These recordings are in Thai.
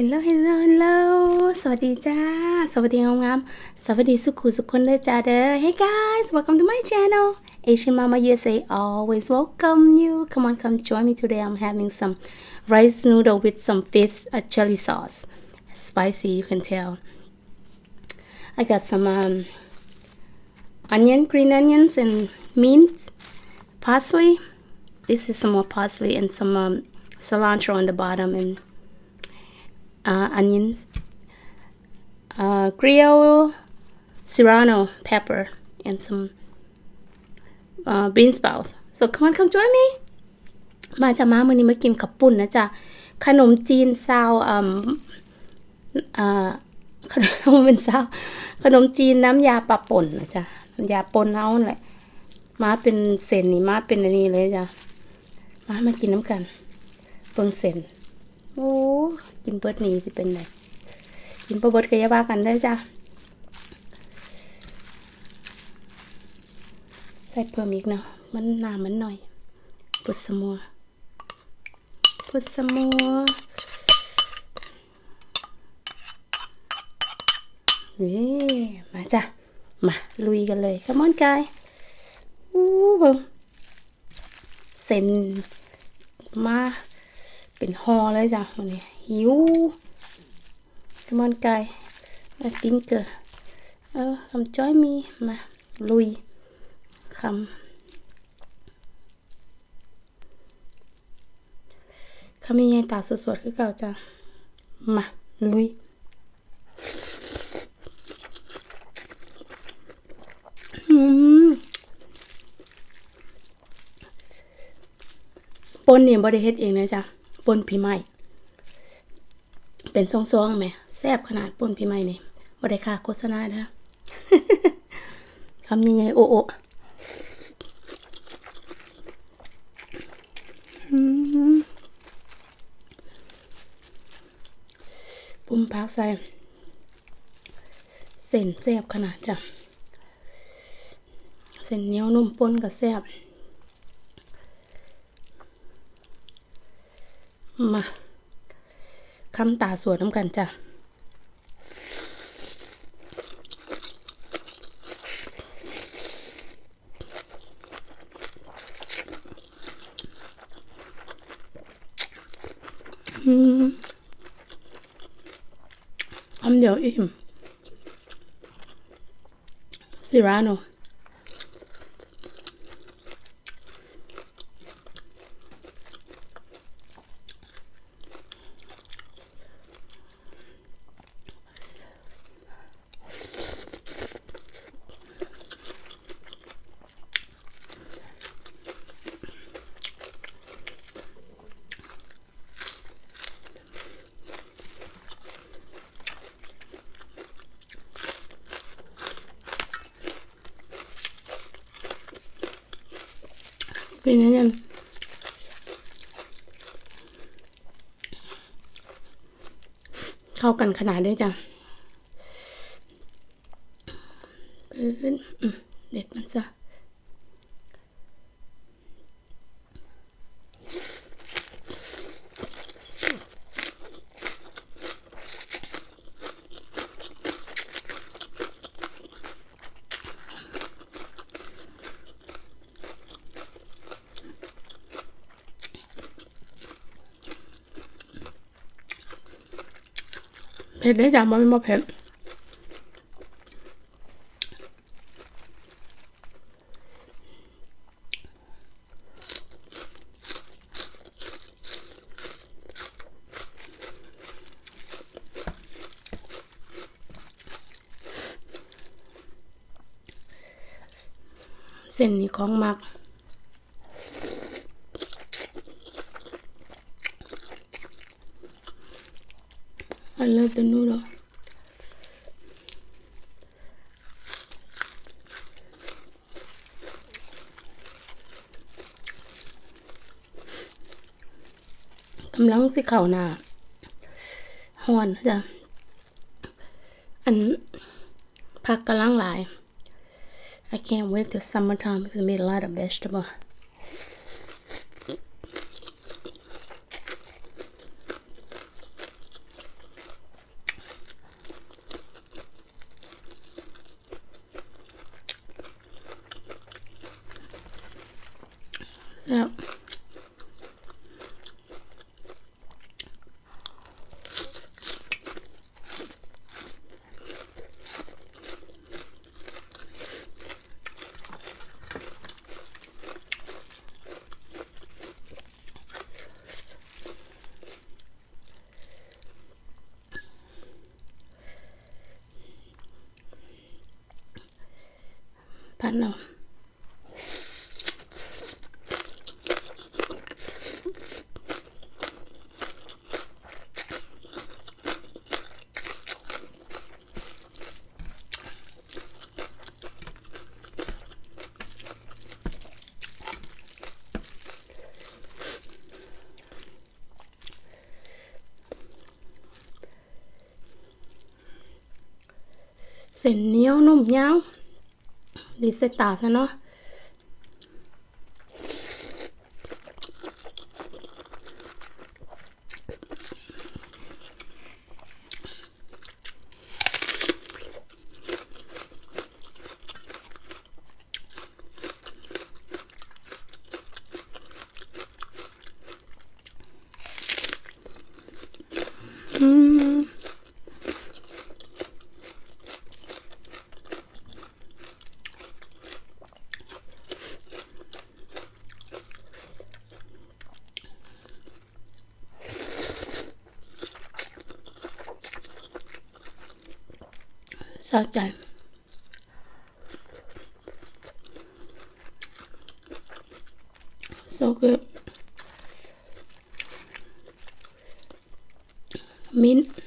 เฮลโลเฮลโลเฮลโลสวัสดีจ้า สวัสดีงามๆสวัสดีสุขุสุขคนเลยจ้าเด้อ Hey guys welcome to my channel Asian Mama USA always welcome you come on come join me today I'm having some rice noodle with some fish a chili sauce spicy you can tell I got some um, onion green onions and mint parsley this is some more parsley and some um, cilantro on the bottom and uh, onions, uh, grill, serrano pepper, and some uh, bean sprouts. So come on, come join me. มาจะมาวันนี้มากินขับปุ่นนะจ๊ะขนมจีนซาวอ่าขนมเป็นซาวขนมจีนน้ำยาปลาป่นนะจ๊ะน้ำยาป่นเอาแหละ มาเป็นเส้นนี่มาเป็นอันนี้เลยจ้ะมามากินน้ำกันเบิ่งเส้นโอ้ กินเบิดนี้สิเป็นไงกินบ่เบิดก็อย่าว่ากันได้จ้ะใส่เพิ่มอีกเนาะมันหน้ำมันหน่อยพุดสมัวพุดสมัวเว้มาจ้ะ มาลุยกันเลย Come on guy อู้บิ่งเส้นมาเป็นฮอเลยจ้ะวันนี้ หิวขมอนไก่มาปิ้งเกอเออคำจ้อยมีมาลุยคำคำยังไงตาสดๆคือเก่าจ้ะมาลุยปนเนี่ยบริเฮ็ดเองนะจ๊ะปนพี่ไม้ เป็นซองๆไหมแซ่บขนาดปนพี่ไม้นี่บริค่าโฆษณาเด้อคำยังไงโอโอปุ่มพักใส่เส้นแซ่บขนาดจ้ะ เส้นเหนียวนุ่มปนกับแซ่บมา คำตาสวดน้ำกันจ้ะอืมคำเดียวอิ่มซิราโน เป็นยังไงเข้ากันขนาดได้จ้ะเอออืมเด็ดมันซะ ผ็ดได้จ้ะมันไม่มาเผ็ดเส้นนี้ของมัก I love the noodle.กำลังสิเข่าหน้าหอนจ้ะอันผักกำลังหลาย I can't wait till summertime because I made a lot of vegetable. พันเอา เส้นเหนียวนุ่มยาวดีเซตาซะเนาะ อืม สะใจ so good mint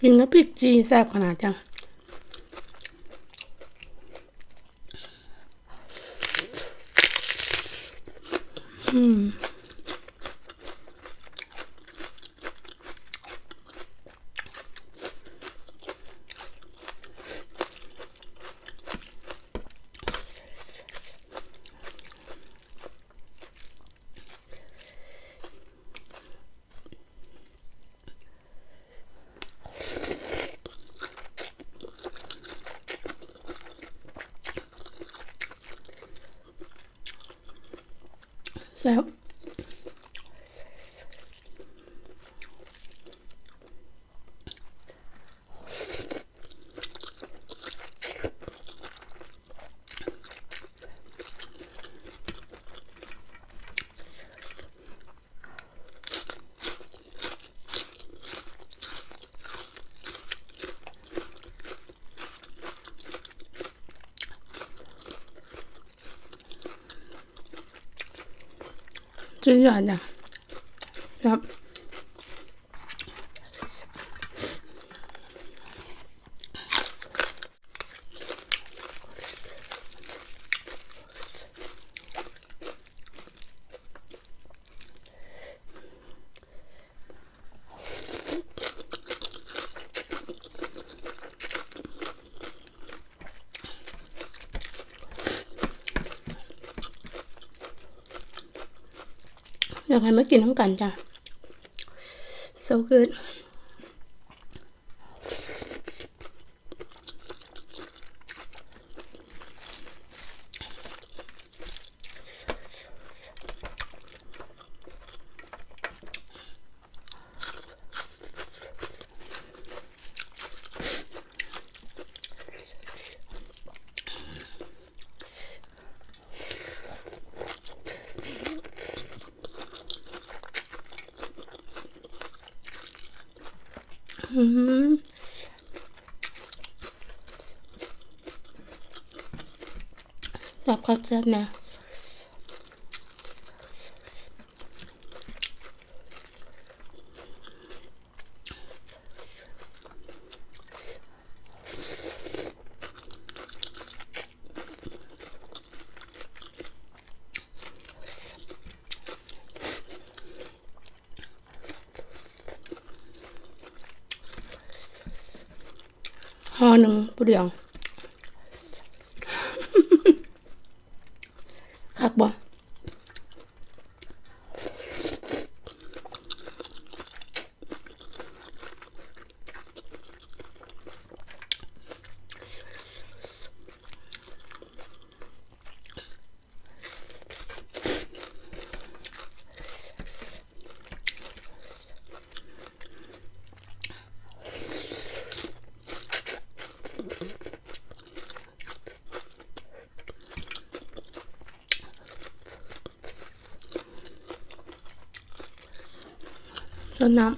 กินกับพริกจีแซ่บขนาดจังอืม แซ่บสุดยอ อยากให้มากินน้ำกันจ้ะ so good อืมจับคักแซ่บนะ ห่อหนึ่งผู้เดียว คักบ่ ส่วนน้ำ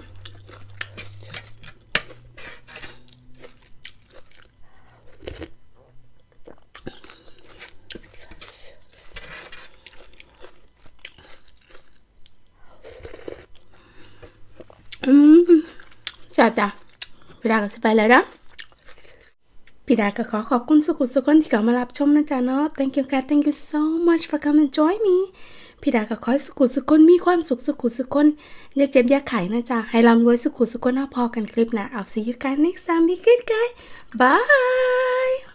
อืมแซ่บจ้ะพี่ดาก็สบายเลยนะพี่ดาก็ขอขอบคุณสุขุสุขคนที่เข้ามารับชมนะจ๊ะเนาะ thank you God thank you so much for coming and join me พี่ดาก็ขอให้สุขุสุคนมีความสุขสุขุสุคนอย่าเจ็บอย่าไข้นะจ๊ะ ให้ร่ำรวยสุขุสุคนเอาพอกันคลิปนะเอาซีอยู่กัน next time be good guy bye